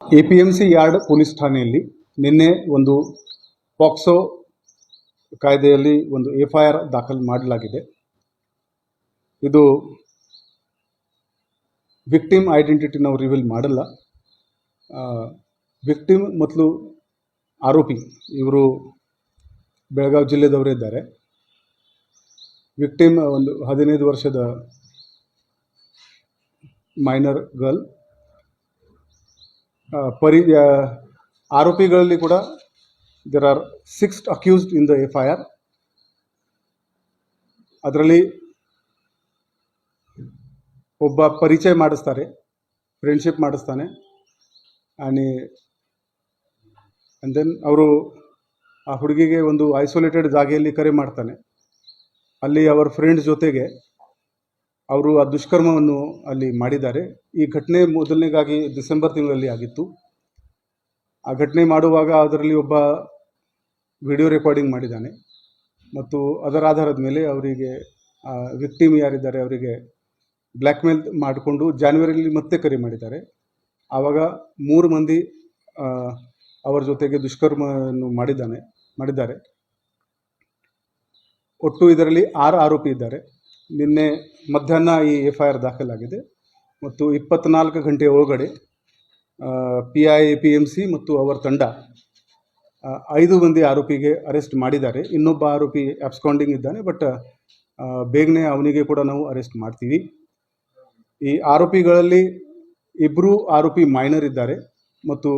A P M C yard police ಠಾಣೆಯಲ್ಲಿ ನಿನ್ನೆ ಒಂದು ಪಾಕ್ಸೋ ಕಾಯ್ದೆಯಲ್ಲಿ ಒಂದು ಎಫ್ ಐ ಆರ್ ದಾಖಲು ಮಾಡಲಾಗಿದೆ. ಇದು ವಿಕ್ಟಿಮ್ ಐಡೆಂಟಿಟಿ ನಾವು ರಿವೀಲ್ ಮಾಡಲ್ಲ. ವಿಕ್ಟಿಮ್ ಮತ್ತು ಆರೋಪಿ, ಇವರು ಬೆಳಗಾವಿ ಜಿಲ್ಲೆದವರೇ ಇದ್ದಾರೆ. ವಿಕ್ಟಿಮ್ ಒಂದು ಹದಿನೈದು ವರ್ಷದ ಮೈನರ್ ಗರ್ಲ್ ಪರಿ ಆರೋಪಿಗಳಲ್ಲಿ ಕೂಡ there are six accused in the F I R ಅದರಲ್ಲಿ ಒಬ್ಬ ಪರಿಚಯ ಮಾಡಿಸ್ತಾರೆ ಫ್ರೆಂಡ್ಶಿಪ್ ಮಾಡಿಸ್ತಾನೆ. ಆ್ಯಂಡ್ ಆ್ಯಂಡ್ ದೆನ್ ಅವರು ಆ ಹುಡುಗಿಗೆ ಒಂದು ಐಸೋಲೇಟೆಡ್ ಜಾಗೆಯಲ್ಲಿ ಕರೆ ಮಾಡ್ತಾನೆ. ಅಲ್ಲಿ ಅವರ ಫ್ರೆಂಡ್ಸ್ ಜೊತೆಗೆ ಅವರು ಆ ದುಷ್ಕರ್ಮವನ್ನು ಅಲ್ಲಿ ಮಾಡಿದ್ದಾರೆ. ಈ ಘಟನೆ ಮೊದಲನೇಗಾಗಿ ಡಿಸೆಂಬರ್ ತಿಂಗಳಲ್ಲಿ ಆಗಿತ್ತು. ಆ ಘಟನೆ ಮಾಡುವಾಗ ಅದರಲ್ಲಿ ಒಬ್ಬ ವಿಡಿಯೋ ರೆಕಾರ್ಡಿಂಗ್ ಮಾಡಿದ್ದಾನೆ. ಮತ್ತು ಅದರ ಆಧಾರದ ಮೇಲೆ ಅವರಿಗೆ ವಿಕ್ಟಿಮ್ ಯಾರಿದ್ದಾರೆ ಅವರಿಗೆ ಬ್ಲ್ಯಾಕ್ಮೇಲ್ ಮಾಡಿಕೊಂಡು ಜಾನ್ವರಿಯಲ್ಲಿ ಮತ್ತೆ ಕರೆ ಮಾಡಿದ್ದಾರೆ. ಆವಾಗ ಮೂರು ಮಂದಿ ಅವರ ಜೊತೆಗೆ ದುಷ್ಕರ್ಮವನ್ನು ಮಾಡಿದ್ದಾನೆ, ಮಾಡಿದ್ದಾರೆ. ಒಟ್ಟು ಇದರಲ್ಲಿ ಆರು ಆರೋಪಿ ಇದ್ದಾರೆ. ನಿನ್ನೆ ಮಧ್ಯಾಹ್ನ ಈ ಎಫ್ ಐ ಆರ್ ದಾಖಲಾಗಿದೆ ಮತ್ತು ಇಪ್ಪತ್ನಾಲ್ಕು ಗಂಟೆ ಒಳಗಡೆ P I P M C ಮತ್ತು ಅವರ ತಂಡ ಐದು ಮಂದಿ ಆರೋಪಿಗೆ ಅರೆಸ್ಟ್ ಮಾಡಿದ್ದಾರೆ. ಇನ್ನೊಬ್ಬ ಆರೋಪಿ ಅಬ್ಸ್ಕಾಂಡಿಂಗ್ ಇದ್ದಾನೆ ಬಟ್ ಬೇಗನೆ ಅವನಿಗೆ ಕೂಡ ನಾವು ಅರೆಸ್ಟ್ ಮಾಡ್ತೀವಿ. ಈ ಆರೋಪಿಗಳಲ್ಲಿ ಇಬ್ಬರು ಆರೋಪಿ ಮೈನರ್ ಇದ್ದಾರೆ ಮತ್ತು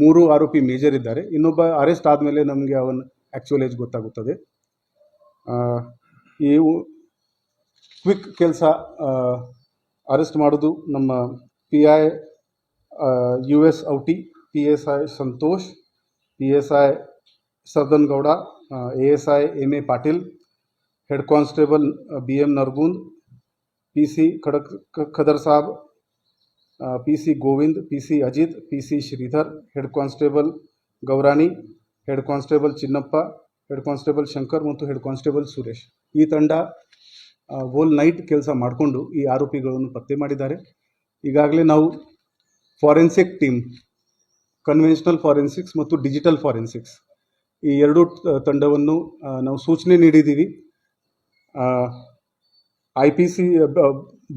ಮೂರು ಆರೋಪಿ ಮೇಜರ್ ಇದ್ದಾರೆ. ಇನ್ನೊಬ್ಬ ಅರೆಸ್ಟ್ ಆದಮೇಲೆ ನಮಗೆ ಅವನ ಆ್ಯಕ್ಚುಯಲ್ ಏಜ್ ಗೊತ್ತಾಗುತ್ತದೆ. ಈ ಕ್ವಿಕ್ ಕೆಲಸ ಅರೆಸ್ಟ್ ಮಾಡೋದು ನಮ್ಮ P I U S ಔಟಿ, P S I Santosh, P S I Sardan Gowda A S I M A Patil, head constable B M Nargund, P C Khadak Khadar Sab P C Govind, P C Ajit, P C Shridhar, head constable Gourani, head constable Chinnappa, head constable Shankar ಮತ್ತು head constable Suresh. ಈ ತಂಡ hole night ಕೆಲಸ ಮಾಡಿಕೊಂಡು ಈ ಆರೋಪಿಗಳನ್ನು ಪತ್ತೆ ಮಾಡಿದ್ದಾರೆ. ಈಗಾಗಲೇ ನಾವು ಫಾರೆನ್ಸಿಕ್ ಟೀಮ್ ಕನ್ವೆನ್ಷನಲ್ ಫಾರೆನ್ಸಿಕ್ಸ್ ಮತ್ತು ಡಿಜಿಟಲ್ ಫಾರೆನ್ಸಿಕ್ಸ್ ಈ ಎರಡೂ ತಂಡವನ್ನು ನಾವು ಸೂಚನೆ ನೀಡಿದ್ದೀವಿ. I P C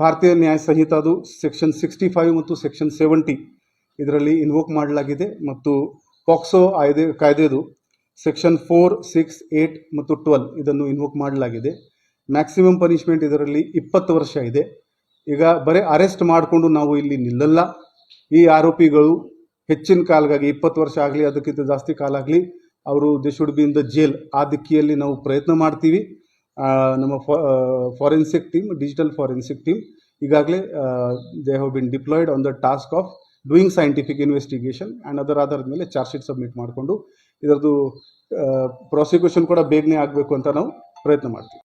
Bharatiya Nyaya ಸಂಹಿತಾದು ಸೆಕ್ಷನ್ ಸಿಕ್ಸ್ಟಿ ಫೈವ್ ಮತ್ತು ಸೆಕ್ಷನ್ ಸೆವೆಂಟಿ ಇದರಲ್ಲಿ ಇನ್ವೋಕ್ ಮಾಡಲಾಗಿದೆ ಮತ್ತು ಪಾಕ್ಸೋ ಆಯ್ದೆ ಕಾಯ್ದೆದು ಸೆಕ್ಷನ್ ಫೋರ್ ಸಿಕ್ಸ್ ಏಯ್ಟ್ ಮತ್ತು ಟ್ವೆಲ್ ಇದನ್ನು ಇನ್ವೋಕ್ ಮಾಡಲಾಗಿದೆ. ಮ್ಯಾಕ್ಸಿಮಮ್ ಪನಿಷ್ಮೆಂಟ್ ಇದರಲ್ಲಿ ಇಪ್ಪತ್ತು ವರ್ಷ ಇದೆ. ಈಗ ಬರೀ ಅರೆಸ್ಟ್ ಮಾಡಿಕೊಂಡು ನಾವು ಇಲ್ಲಿ ನಿಲ್ಲಲ್ಲ. ಈ ಆರೋಪಿಗಳು ಹೆಚ್ಚಿನ ಕಾಲಗಾಗಿ ಇಪ್ಪತ್ತು ವರ್ಷ ಆಗಲಿ, ಅದಕ್ಕಿಂತ ಜಾಸ್ತಿ ಕಾಲ ಆಗಲಿ, ಅವರು they should be in the jail ಆ ದಿಕ್ಕಿಯಲ್ಲಿ ನಾವು ಪ್ರಯತ್ನ ಮಾಡ್ತೀವಿ. ನಮ್ಮ forensic team digital forensic team ಈಗಾಗಲೇ they have been deployed on the task of doing scientific investigation and ಅದರ ಆಧಾರದ ಮೇಲೆ ಚಾರ್ಜ್ ಶೀಟ್ ಸಬ್ಮಿಟ್ ಮಾಡಿಕೊಂಡು, ಇದರದ್ದು ಪ್ರಾಸಿಕ್ಯೂಷನ್ ಕೂಡ ಬೇಗನೆ ಆಗಬೇಕು ಅಂತ ನಾವು ಪ್ರಯತ್ನ ಮಾಡ್ತೀವಿ.